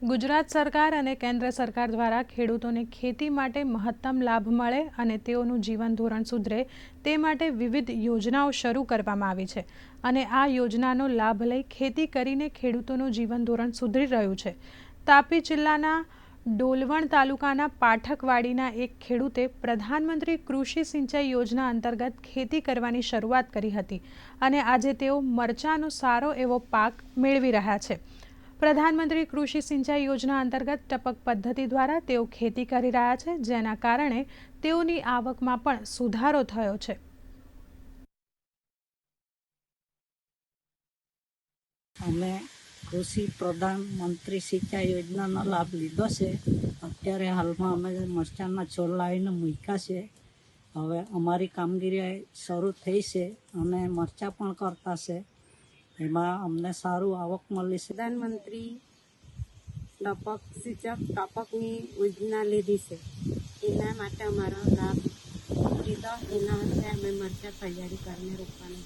ગુજરાત સરકાર અને કેન્દ્ર સરકાર દ્વારા ખેડૂતોને ખેતી માટે મહત્તમ લાભ મળે અને તેઓનું જીવન ધોરણ સુધરે, તે માટે વિવિધ યોજનાઓ શરૂ કરવામાં આવી છે અને આ યોજનાનો લાભ લઈ ખેતી કરીને ખેડૂતોનું જીવન ધોરણ સુધરી રહ્યું છે. તાપી જિલ્લાના ડોલવણ તાલુકાના પાઠકવાડીના એક ખેડૂતે પ્રધાનમંત્રી કૃષિ સિંચાઈ યોજના અંતર્ગત ખેતી કરવાની શરૂઆત કરી હતી અને આજે તેઓ મરચાંનો સારો એવો પાક મેળવી રહ્યા છે. પ્રધાનમંત્રી કૃષિ સિંચાઈ યોજના અંતર્ગત ટપક પદ્ધતિ દ્વારા તેઓ ખેતી કરી રહ્યા છે, જેના કારણે તેઓની આવકમાં પણ સુધારો થયો છે. અમે કૃષિ પ્રધાન મંત્રી સિંચાઈ યોજનાનો લાભ લીધો છે. અત્યારે હાલમાં અમે મરચાંના છોડ લાવીને મૂક્યા છે. હવે અમારી કામગીરી શરૂ થઈ છે અને મરચાં પણ કરતા છે. એમાં અમને સારું આવક મળી છે. પ્રધાનમંત્રી ટપક સિંચક ટપકની યોજના લીધી છે. એના માટે અમારો લાભ લીધો. એના માટે અમે મરચાં તૈયારી કરીને રોપવાનું